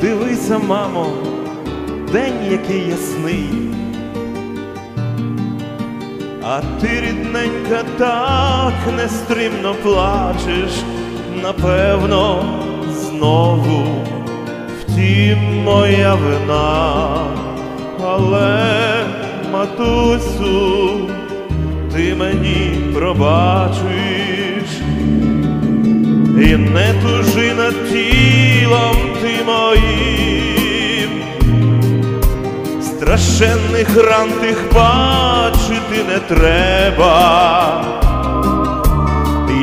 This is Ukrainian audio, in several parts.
Дивися, мамо, день який ясний, а ти, рідненька, так нестримно плачеш, напевно, знову. Втім моя вина, але, матусю, ти мені пробачиш не тужи над тілом ти моїм, страшенних ран тих бачити не треба.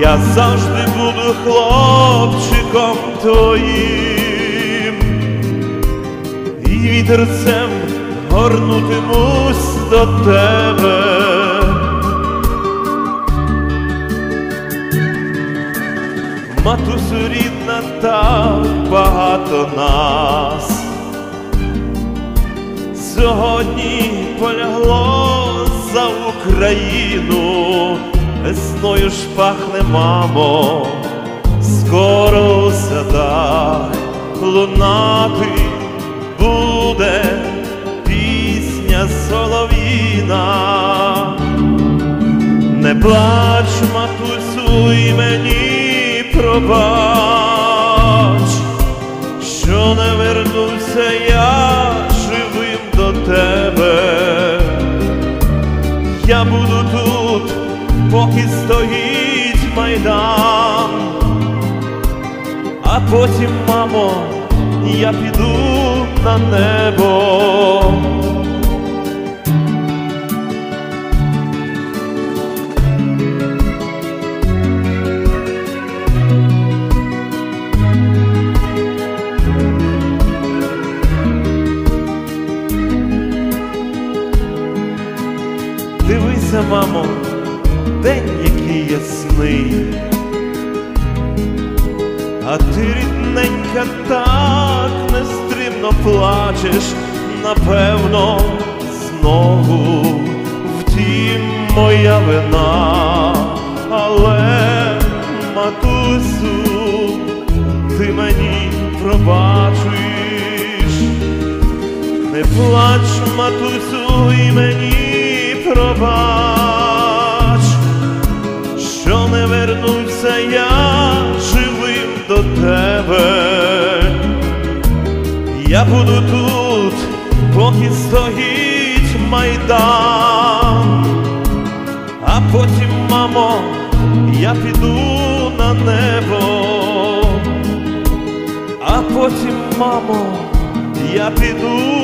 Я завжди буду хлопчиком твоїм, і вітерцем горнутимусь до тебе. Матусю рідна, так багато нас. Сьогодні полягло за Україну, весною ж пахне, мамо, скоро у лунати буде пісня солов'їна. Не плач, матусю, і мені пробач, що не вернувся я живим до тебе. Я буду тут, поки стоїть майдан, а потім, мамо, я піду на небо. Дивися, мамо, день який ясний, а ти рідненька так нестримно плачеш, напевно, знову втім моя вина, але матусю, ти мені пробачиш. Не плач, матусю, і мені пробач, що не вернувся я живим до тебе. Я буду тут, поки стоїть майдан, а потім, мамо, я піду на небо, а потім, мамо, я піду